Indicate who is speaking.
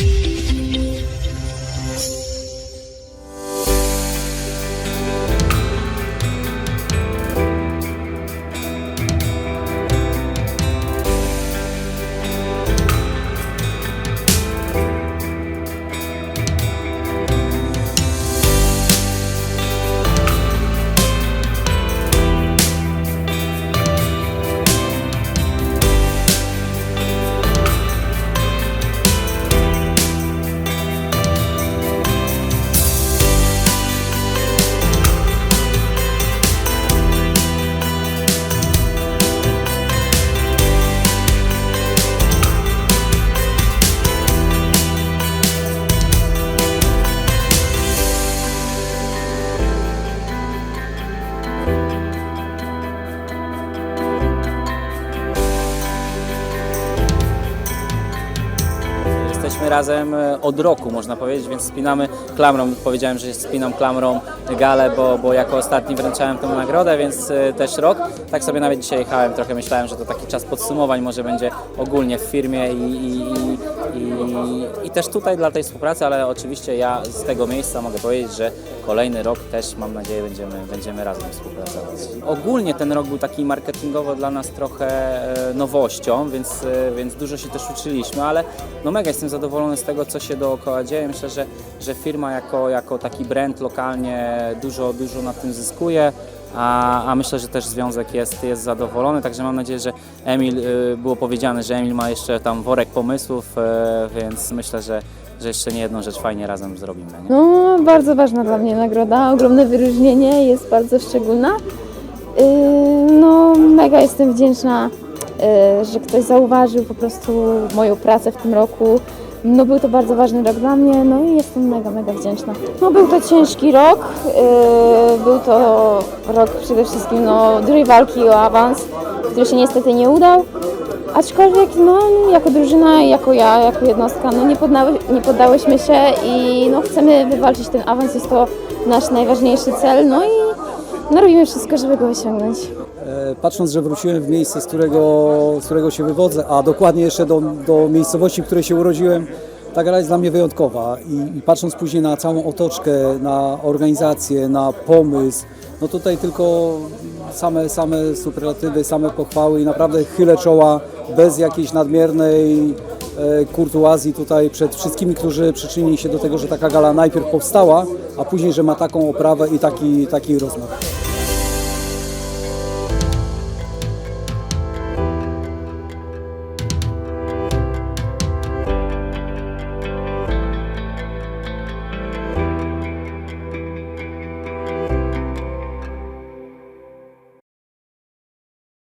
Speaker 1: you Jesteśmy razem e, od roku, można powiedzieć, więc spinamy klamrą. Powiedziałem, że spinam klamrą galę, bo, bo jako ostatni wręczałem tę nagrodę, więc e, też rok. Tak sobie nawet dzisiaj jechałem, trochę myślałem, że to taki czas podsumowań może będzie ogólnie w firmie i, i, i, i, i też tutaj dla tej współpracy, ale oczywiście ja z tego miejsca mogę powiedzieć, że kolejny rok też mam nadzieję będziemy, będziemy razem współpracować. Ogólnie ten rok był taki marketingowo dla nas trochę e, nowością, więc, więc dużo się też uczyliśmy, ale no mega jestem zadowolony z tego, co się dookoła dzieje. Myślę, że, że firma jako, jako taki brand lokalnie dużo, dużo na tym zyskuje. A, a myślę, że też związek jest, jest zadowolony, także mam nadzieję, że Emil, y, było powiedziane, że Emil ma jeszcze tam worek pomysłów, y, więc myślę, że, że jeszcze nie jedną rzecz fajnie razem zrobimy. Nie?
Speaker 2: No, bardzo ważna dla mnie nagroda, ogromne wyróżnienie, jest bardzo szczególna. Yy, No, mega jestem wdzięczna, że ktoś zauważył po prostu moją pracę w tym roku. No, był to bardzo ważny rok dla mnie, no i jestem mega, mega wdzięczna. No, był to ciężki rok, yy, był to rok przede wszystkim no, dużej walki o awans, który się niestety nie udał. Aczkolwiek no, jako drużyna, jako ja, jako jednostka, no, nie, poddały, nie poddałyśmy się i no, chcemy wywalczyć ten awans. Jest to nasz najważniejszy cel, no i no, robimy wszystko, żeby go osiągnąć.
Speaker 3: Patrząc, że wróciłem w miejsce, z którego, z którego się wywodzę, a dokładnie jeszcze do, do miejscowości, w której się urodziłem, ta gra jest dla mnie wyjątkowa. I, I patrząc później na całą otoczkę, na organizację, na pomysł, no tutaj tylko same, same superlatywy, same pochwały i naprawdę chylę czoła bez jakiejś nadmiernej e, kurtuazji tutaj przed wszystkimi, którzy przyczynili się do tego, że taka gala najpierw powstała, a później, że ma taką oprawę i taki, taki rozmiar.